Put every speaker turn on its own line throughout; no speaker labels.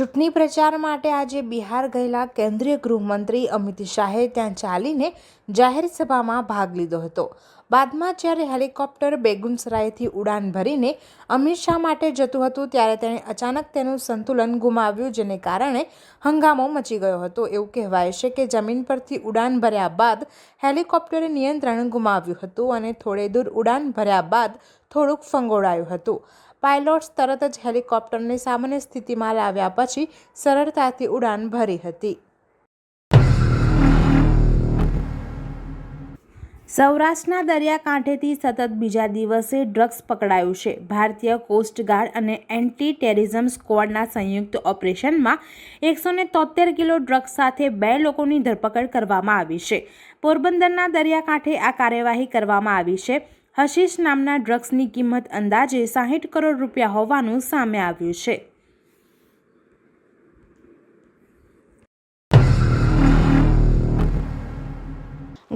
ચૂંટણી પ્રચાર માટે આજે બિહાર ગયેલા કેન્દ્રીય ગૃહમંત્રી અમિત શાહે ત્યાં ચાલીને જાહેર સભામાં ભાગ લીધો હતો. બાદમાં જ્યારે હેલિકોપ્ટર બેગુસરાયથી ઉડાન ભરીને અમિત શાહ માટે જતું હતું, ત્યારે તેણે અચાનક તેનું સંતુલન ગુમાવ્યું, જેને કારણે હંગામો મચી ગયો હતો. એવું કહેવાય છે કે જમીન પરથી ઉડાન ભર્યા બાદ હેલિકોપ્ટરે નિયંત્રણ ગુમાવ્યું હતું અને થોડે દૂર ઉડાન ભર્યા બાદ થોડુંક ફંગોળાયું હતું. પાયલોટ્સ તરત જ હેલિકોપ્ટરને સામાન્ય સ્થિતિમાં લાવ્યા પછી સરળતાથી ઉડાન ભરી હતી. સૌરાષ્ટ્રના દરિયાકાંઠેથી સતત બીજા દિવસે ડ્રગ્સ પકડાયું છે. ભારતીય કોસ્ટગાર્ડ અને એન્ટી ટેરરિઝમ સ્ક્વોડના સંયુક્ત ઓપરેશનમાં એકસો ને તોતેર કિલો ડ્રગ્સ સાથે બે લોકોની ધરપકડ કરવામાં આવી છે. પોરબંદરના દરિયાકાંઠે આ કાર્યવાહી કરવામાં આવી છે. હશીશ નામના ડ્રગ્સની કિંમત અંદાજે સાહીઠ કરોડ રૂપિયા હોવાનું સામે આવ્યું છે.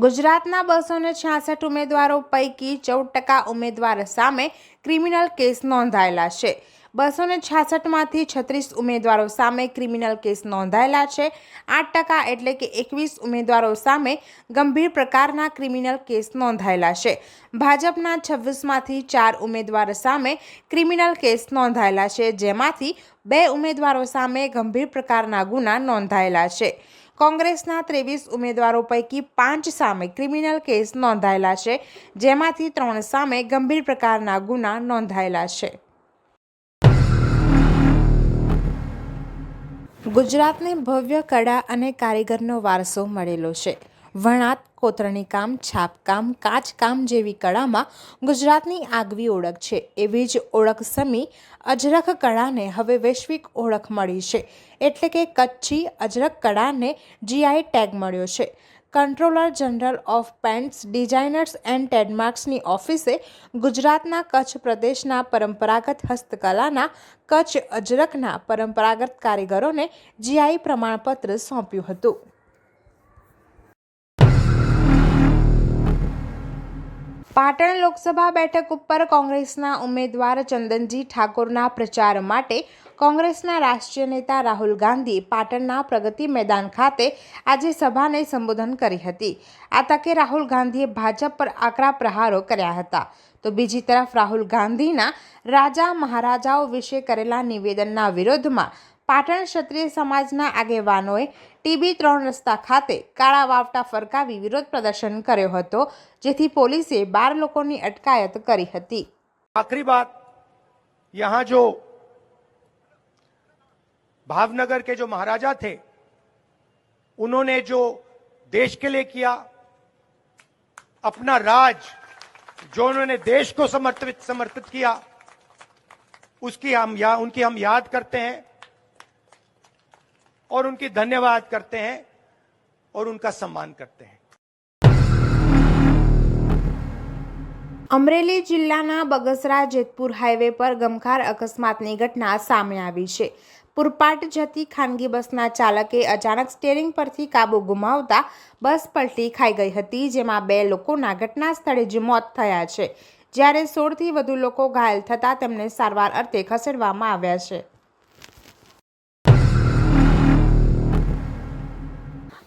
ગુજરાતના બસો ને છ્યાસઠ ઉમેદવારો પૈકી ચૌદ ટકા ઉમેદવાર સામે ક્રિમિનલ કેસ નોંધાયેલા છે. બસો ને છાસઠમાંથી છત્રીસ ઉમેદવારો સામે ક્રિમિનલ કેસ નોંધાયેલા છે. આઠ ટકા એટલે કે એકવીસ ઉમેદવારો સામે ગંભીર પ્રકારના ક્રિમિનલ કેસ નોંધાયેલા છે. ભાજપના છવ્વીસમાંથી ચાર ઉમેદવાર સામે ક્રિમિનલ કેસ નોંધાયેલા છે, જેમાંથી બે ઉમેદવારો સામે ગંભીર પ્રકારના ગુના નોંધાયેલા છે. કોંગ્રેસના ત્રેવીસ ઉમેદવારો પૈકી પાંચ સામે ક્રિમિનલ કેસ નોંધાયેલા છે, જેમાંથી ત્રણ સામે ગંભીર પ્રકારના ગુના નોંધાયેલા છે. ગુજરાતને ભવ્ય કળા અને કારીગરનો વારસો મળેલો છે. વણાટ કોતરણી કામ છાપકામ કાચકામ જેવી કળામાં ગુજરાતની આગવી ઓળખ છે. એવી જ ઓળખ સમી અજરખ કળાને હવે વૈશ્વિક ઓળખ મળી છે. એટલે કે કચ્છી અજરક કળાને જીઆઈ ટેગ મળ્યો છે. Controller general of patents designers and ટ્રેડમાર્ક્સની ઓફિસે ગુજરાતના કચ્છ પ્રદેશના પરંપરાગત હસ્તકલાના કચ્છ અજરકના પરંપરાગત કારીગરોને જીઆઈ પ્રમાણપત્ર સોંપ્યું હતું. પાટણ લોકસભા બેઠક ઉપર કોંગ્રેસના ઉમેદવાર ચંદનજી ઠાકોરના પ્રચાર માટે કોંગ્રેસના રાષ્ટ્રીય નેતા રાહુલ ગાંધી પાટણના પ્રગતિ મેદાન ખાતે આજે સભાને સંબોધન કરી હતી. આ તકે રાહુલ ગાંધીએ ભાજપ પર આકરા પ્રહારો કર્યા હતા. તો બીજી તરફ રાહુલ ગાંધીના રાજા મહારાજાઓ વિશે કરેલા નિવેદનના વિરોધમાં પાટણ ક્ષત્રિય સમાજના આગેવાનોએ ટીબી ત્રણ રસ્તા ખાતે કાળા વાવટા ફરકાવી વિરોધ પ્રદર્શન કર્યો હતો જેથી પોલીસે બાર લોકોની અટકાયત કરી હતી
आखिरी बात यहां जो भावनगर के जो महाराजा थे उन्होंने जो देश के लिए किया अपना राज जो उन्होंने देश को समर्पित समर्पित किया उसकी हम या, उनकी हम याद करते हैं और उनकी धन्यवाद करते हैं और उनका सम्मान करते हैं
અમરેલી જિલ્લાના બગસરા જેતપુર હાઈવે પર ગમખાર અકસ્માતની ઘટના સામે આવી છે પુરપાટ જતી ખાનગી બસના ચાલકે અચાનક સ્ટેરિંગ પરથી કાબુ ગુમાવતા બસ પલટી ખાઈ ગઈ હતી જેમાં બે લોકોના ઘટના સ્થળે જ મોત થયા છે જ્યારે સોળથી વધુ લોકો ઘાયલ થતાં તેમને સારવાર અર્થે ખસેડવામાં આવ્યા છે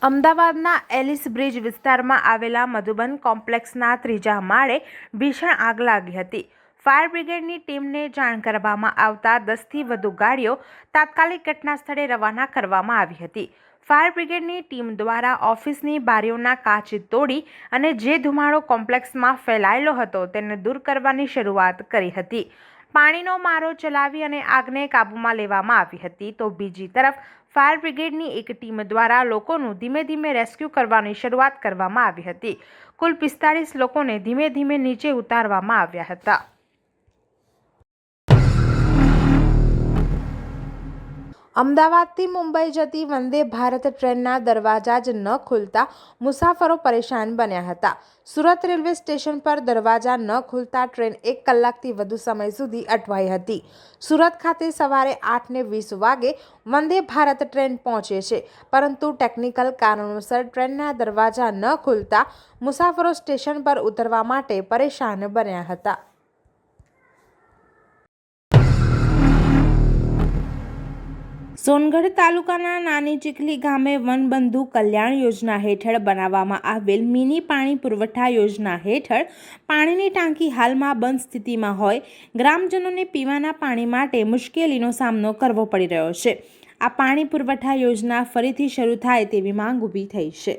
અમદાવાદના એલિસ બ્રિજ વિસ્તારમાં આવેલા મધુબન કોમ્પ્લેક્સના ત્રીજા માળે ભીષણ આગ લાગી હતી. ફાયર બ્રિગેડની ટીમને જાણ કરવામાં આવતા દસથી વધુ ગાડીઓ તાત્કાલિક ઘટના સ્થળે રવાના કરવામાં આવી હતી. ફાયર બ્રિગેડની ટીમ દ્વારા ઓફિસની બારીઓના કાચ તોડી અને જે ધુમાડો કોમ્પ્લેક્સમાં ફેલાયેલો હતો તેને દૂર કરવાની શરૂઆત કરી હતી. પાણીનો મારો ચલાવી અને આગને કાબૂમાં લેવામાં આવી હતી. તો બીજી તરફ, ફાયર બ્રિગેડની એક ટીમ દ્વારા લોકોનું ધીમે ધીમે રેસ્ક્યુ કરવાની શરૂઆત કરવામાં આવી હતી. કુલ પિસ્તાળીસ લોકોને ધીમે ધીમે નીચે ઉતારવામાં આવ્યા હતા. અમદાવાદથી મુંબઈ જતી વંદે ભારત ટ્રેનના દરવાજા જ ન ખુલતા મુસાફરો પરેશાન બન્યા હતા. સુરત રેલવે સ્ટેશન પર દરવાજા ન ખુલતા ટ્રેન એક કલાકથી વધુ સમય સુધી અટવાઈ હતી. સુરત ખાતે સવારે આઠને વીસ વાગે વંદે ભારત ટ્રેન પહોંચે છે, પરંતુ ટેકનિકલ કારણોસર ટ્રેનના દરવાજા ન ખુલતા મુસાફરો સ્ટેશન પર ઉતરવા માટે પરેશાન બન્યા હતા. સોનગઢ તાલુકાના નાની ચીખલી ગામે વનબંધુ કલ્યાણ યોજના હેઠળ બનાવવામાં આવેલ મિની પાણી પુરવઠા યોજના હેઠળ પાણીની ટાંકી હાલમાં બંધ સ્થિતિમાં હોય. ગ્રામજનોને પીવાના પાણી માટે મુશ્કેલીનો સામનો કરવો પડી રહ્યો છે. આ પાણી પુરવઠા યોજના ફરીથી શરૂ થાય તેવી માંગ ઊભી થઈ છે.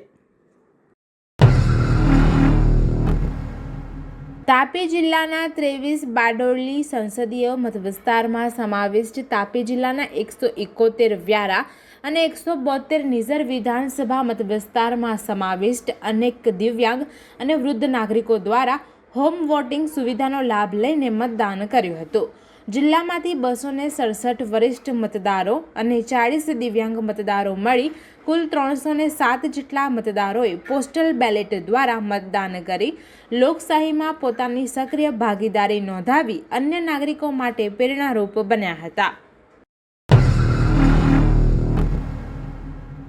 તાપી જિલ્લાના ત્રેવીસ બારડોલી સંસદીય મતવિસ્તારમાં સમાવિષ્ટ તાપી જિલ્લાના એકસો એકોતેર વ્યારા અને એકસો બોતેર નિઝર વિધાનસભા મતવિસ્તારમાં સમાવિષ્ટ અનેક દિવ્યાંગ અને વૃદ્ધ નાગરિકો દ્વારા હોમ વોટિંગ સુવિધાનો લાભ લઈને મતદાન કર્યું હતું. જિલ્લામાંથી બસો ને સડસઠ વરિષ્ઠ મતદારો અને ચાળીસ દિવ્યાંગ મતદારો મળી કુલ ત્રણસો સાત જેટલા મતદારોએ પોસ્ટલ બેલેટ દ્વારા મતદાન કરી. લોકશાહીમાં પોતાની સક્રિય ભાગીદારી નોંધાવી અન્ય નાગરિકો માટે પ્રેરણારૂપ બન્યા હતા.